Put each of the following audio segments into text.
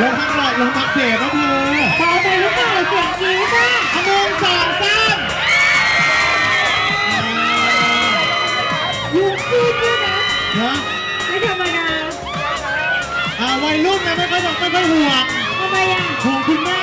ลงพักหน่อยลงพักเสียบนะเธอเบาไปหรือเปล่าเสียงกรี๊ดอะขโมงสองสามยุงพูดด้วยนะนะไม่ธรรมดาอ่าวัยรุ่นนะไม่ค่อยบอกไม่ค่อยห่วงทำไมอะห่วงคุณแม่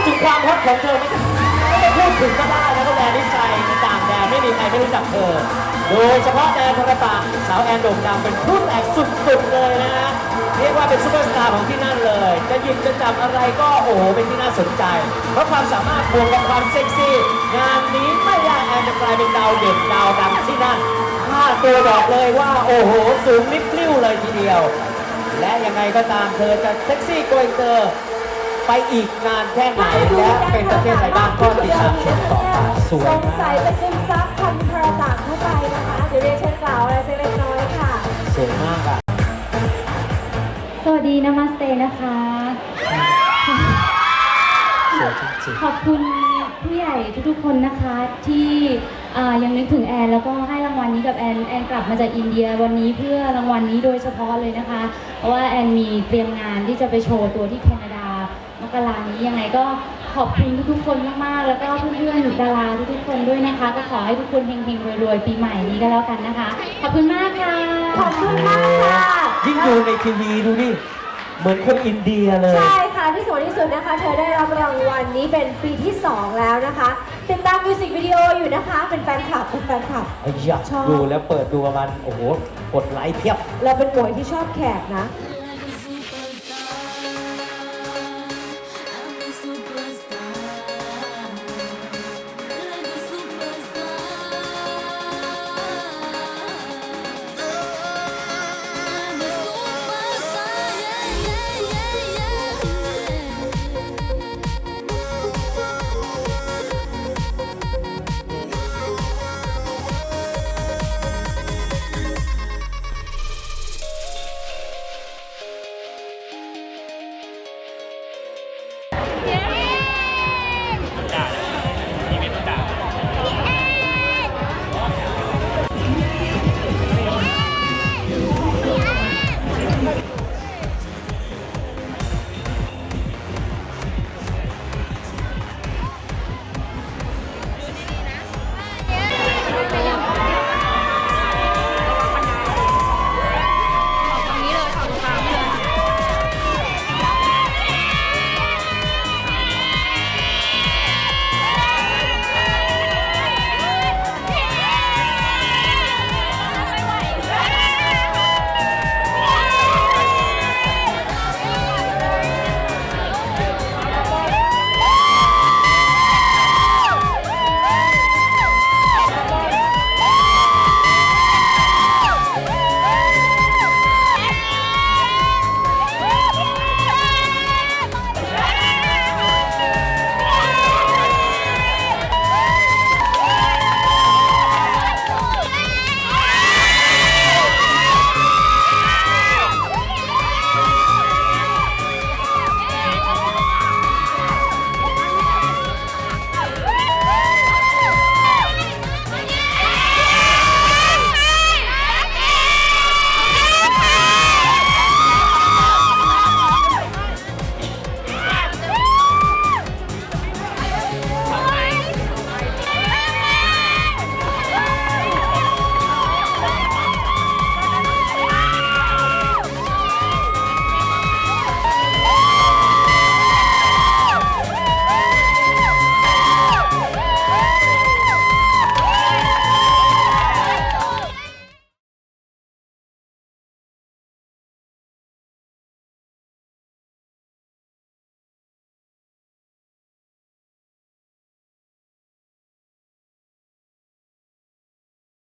ดถึงความฮอตของเธอไม่ต้องไม่ต้องพูดถึงก็ได้นะคุณแอนมิชัยต่างแดนไม่มีใครไม่รู้จักเธอ โดยเฉพาะแดนธรปะสาวแอนโด่งดังเป็นรุ่นแรกสุดๆเลยนะฮะเรียกว่าเป็นซูเปอร์สตาร์ของที่นั่นเลย จะหยิบจะจับอะไรก็โอ้โหเป็นที่น่าสนใจ เพราะความสามารถบวกกับความเซ็กซี่ งานนี้ไม่ยากแอนจะกลายเป็นดาวเด่นดาวดังที่นั่นค่าตัวบอกเลยว่าโอ้โหสูงนิดลิ้วเลยทีเดียว และยังไงก็ตามเธอจะเซ็กซี่โกยเตอร์ ไปอีกนานแค่ไหนและเป็นประเทศไหนบ้างก็ติดตามชมต่อไปสวยสงมาสัยกจะซึมซับพันธุ์พระต่างเข้าไปนะคะเดี๋ยวเรียนเชิญกล่าวอะไรสักเล็กน้อยค่ะ สวยมากอะสวัสดีนามาสเตนะคะ สวยจริงขอบคุณผู้ใหญ่ทุกๆคนนะคะที่อ่ายังนึกถึงแอนแล้วก็ให้รางวัลนี้กับแอนแอนกลับมาจากอินเดียวันนี้เพื่อรางวัลนี้โดยเฉพาะเลยนะคะ เพราะว่าแอนมีเตรียมงานที่จะไปโชว์ตัวที่แคนาดาม กรานี้ยังไงก็ขอบคุณทุกๆคนมากๆ แล้วก็เพื่อนๆดาราทุกๆคนด้วยนะคะ ก็ขอให้ทุกคนเฮงๆรวยๆปีใหม่นี้ก็แล้วกันนะคะ ขอบคุณมากค่ะ ขอบคุณมากค่ะ ยิ่งดูในทีวีดูดิเหมือนคนอินเดียเลย ใช่ค่ะที่สวยที่สุดนะคะ เธอได้รับรางวัลนี้เป็นปีที่ 2 แล้วนะคะ ติดตามมิวสิกวิดีโออยู่นะคะ เป็นแฟนคลับเป็นแฟนคลับไอ้ยักชอบดูแล้วเปิดดูประมาณโอ้โหกดไลค์เพียบ เราเป็นหมวยที่ชอบแขกนะ